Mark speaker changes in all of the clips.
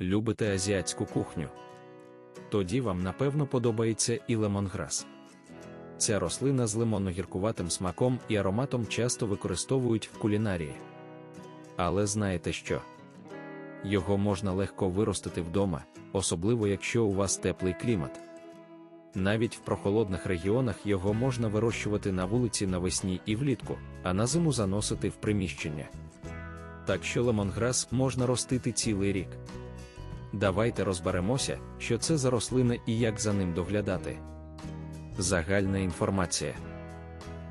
Speaker 1: Любите азіатську кухню? Тоді вам напевно подобається і лемонграс. Ця рослина з лимонно-гіркуватим смаком і ароматом часто використовують в кулінарії. Але знаєте що? Його можна легко виростити вдома, особливо якщо у вас теплий клімат. Навіть в прохолодних регіонах його можна вирощувати на вулиці навесні і влітку, а на зиму заносити в приміщення. Так що лемонграс можна ростити цілий рік. Давайте розберемося, що це за рослина і як за ним доглядати. Загальна інформація.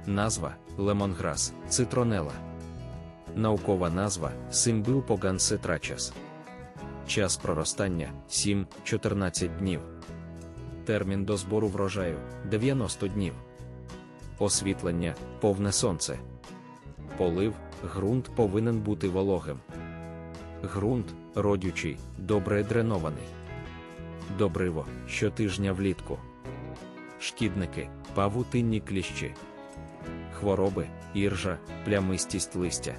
Speaker 1: Назва лемонграс, цитронела. Наукова назва Симбил поганцетрачес. Час проростання 7-14 днів. Термін до збору врожаю 90 днів. Освітлення повне сонце. Полив ґрунт повинен бути вологим. Ґрунт родючий, добре дренований. Добриво щотижня влітку. Шкідники, павутинні кліщі. Хвороби, іржа, плямистість листя.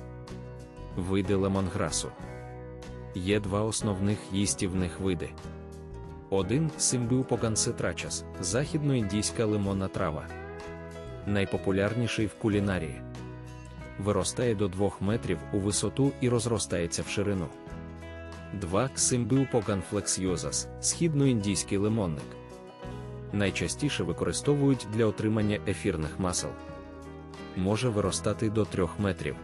Speaker 1: Види лемонграсу. Є два основних їстівних види. Один симбіупоганцетрачас – західноіндійська лимонна трава. Найпопулярніший в кулінарії. Виростає до 2 метрів у висоту і розростається в ширину. 2. Ксимбіупоганфлексіозас – східноіндійський лимонник. Найчастіше використовують для отримання ефірних масел. Може виростати до 3 метрів.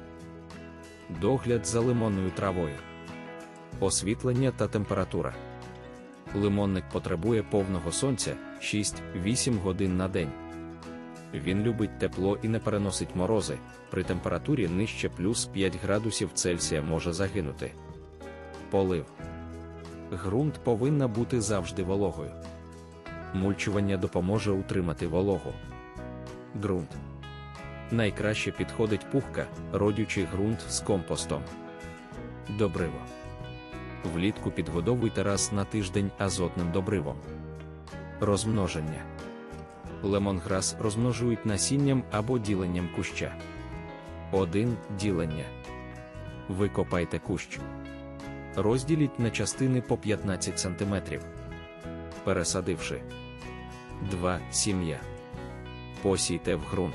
Speaker 1: Догляд за лимонною травою. Освітлення та температура. Лимонник потребує повного сонця 6-8 годин на день. Він любить тепло і не переносить морози, при температурі нижче плюс 5 градусів Цельсія може загинути. Полив. Ґрунт повинна бути завжди вологою. Мульчування допоможе утримати вологу. Ґрунт. Найкраще підходить пухка, родючий ґрунт з компостом. Добриво. Влітку підгодовуйте раз на тиждень азотним добривом. Розмноження. Лемонграс розмножують насінням або діленням куща. 1. Ділення. Викопайте кущ. Розділіть на частини по 15 см. Пересадивши. 2. Сім'я. Посійте в ґрунт.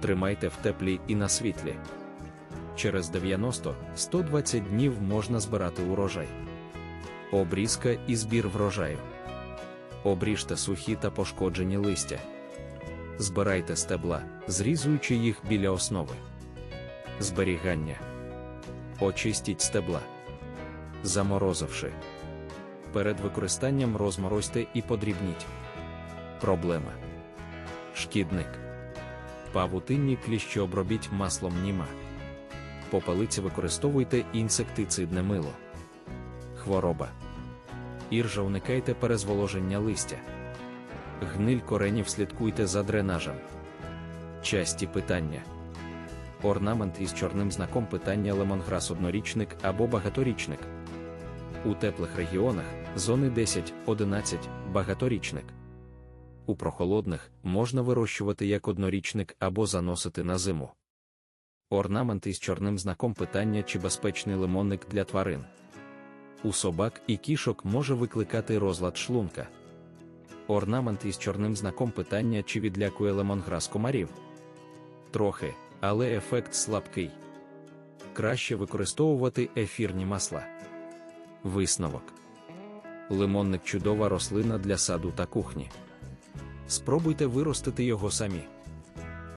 Speaker 1: Тримайте в теплі і на світлі. Через 90-120 днів можна збирати урожай. Обрізка і збір врожаю. Обріжте сухі та пошкоджені листя. Збирайте стебла, зрізуючи їх біля основи. Зберігання. Очистіть стебла. Заморозивши. Перед використанням розморозьте і подрібніть. Проблема. Шкідник. Павутинні кліщі обробіть маслом німа. Попелиці використовуйте інсектицидне мило. Хвороба. Іржа уникайте перезволоження листя. Гниль коренів слідкуйте за дренажем. Часті питання. Орнамент із чорним знаком питання лемонграс однорічник або багаторічник. У теплих регіонах зони 10-11 багаторічник. У прохолодних можна вирощувати як однорічник або заносити на зиму. Орнамент із чорним знаком питання чи безпечний лимонник для тварин. У собак і кішок може викликати розлад шлунка. Орнамент із чорним знаком питання чи відлякує лемонграс комарів. Трохи, але ефект слабкий. Краще використовувати ефірні масла. Висновок. Лимонник чудова рослина для саду та кухні. Спробуйте виростити його самі.